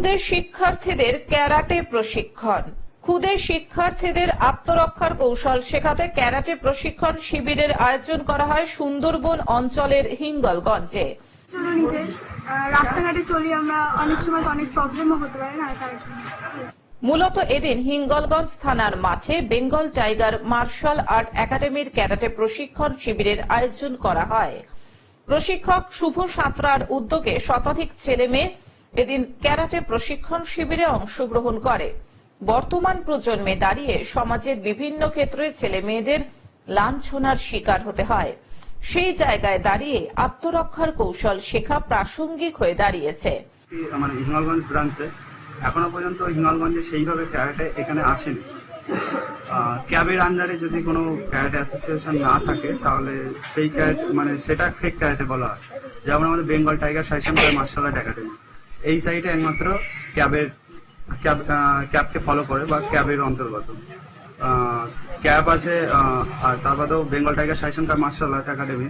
খুদে শিক্ষার্থীদের ক্যারাটে প্রশিক্ষণ। খুদে শিক্ষার্থীদের আত্মরক্ষার কৌশল শেখাতে ক্যারাটে প্রশিক্ষণ শিবিরের আয়োজন করা হয় সুন্দরবন অঞ্চলের হিঙ্গলগঞ্জে। রাস্তাঘাটে চলি আমরা অনেক সময় অনেক প্রবলেমও হতে পারে না তার জন্য। মূলত এদিন হিঙ্গলগঞ্জ থানার মাঠে বেঙ্গল টাইগার মার্শাল আর্ট একাডেমির ক্যারাটে প্রশিক্ষণ শিবিরের আয়োজন করা হয়। প্রশিক্ষক শুভ সাঁতরার উদ্যোগে শতাধিক ছেলে মেয়ে এদিন ক্যারাটে প্রশিক্ষণ শিবিরে অংশগ্রহণ করে। বর্তমান প্রজন্মে দাঁড়িয়ে সমাজের বিভিন্ন ক্ষেত্রে ছেলে মেয়েদের লাঞ্ছনার শিকার হতে হয়। সেই জায়গায় দাঁড়িয়ে আত্মরক্ষার কৌশল শেখা প্রাসঙ্গিক হয়ে দাঁড়িয়েছে। মানে হিঙ্গলগঞ্জ ব্রাঞ্চে, এখনও পর্যন্ত হিঙ্গলগঞ্জে সেইভাবে ক্যারাটে এখানে আসেনি। ক্যাবের আন্ডারে যদি কোনো ক্যারাটে অ্যাসোসিয়েশন না থাকে, তাহলে সেই ক্যারাটে মানে সেটা ফেক ক্যারাটে বলা হয়। যেমন আমাদের বেঙ্গল টাইগার সাইশন মার্শাল আর্ট একাডেমি এই সাইটে একমাত্র ক্যাবের, ক্যাব ক্যাবকে ফলো করে বা ক্যাবের অন্তর্গত। ক্যাব আছে আর তার বাদেও Bengal tiger সাইশন martial art academy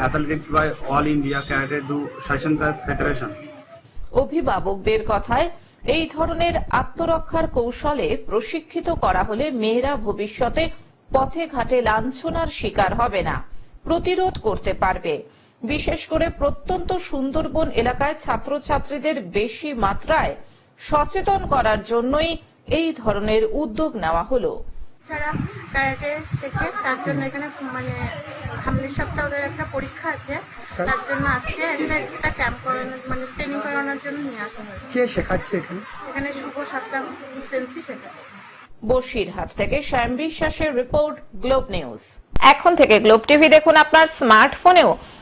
athletics by all India karate do সাইশন federation অভিভাবকদের কথায়, এই ধরনের আত্মরক্ষার কৌশলে প্রশিক্ষিত করা হলে মেয়েরা ভবিষ্যতে পথে ঘাটে লাঞ্ছনার শিকার হবে না। প্রতিরোধ করতে পারবে। বিশেষ করে প্রত্যন্ত সুন্দরবন এলাকায় ছাত্রছাত্রীদের বেশি মাত্রায় সচেতন করার জন্যই এই ধরনের উদ্যোগ নেওয়া হলো। যারা ক্যারাটে শেখে তার জন্য এখানে মানে সামনের সপ্তাহে ওদের একটা পরীক্ষা আছে। তার জন্য আজকে একটা এক্সট্রা ক্যাম্প করানোর মানে ট্রেনিং করানোর জন্য নিয়ে আসা হয়েছে। কে শেখাচ্ছে এখানে? এখানে শুভ সাতটা সেন্সি শেখাচ্ছে। বসিরহাট থেকে শ্যাম বিশ্বাসের রিপোর্ট গ্লোব নিউজ এখন থেকে গ্লোব টিভি দেখুন আপনার স্মার্টফোনেও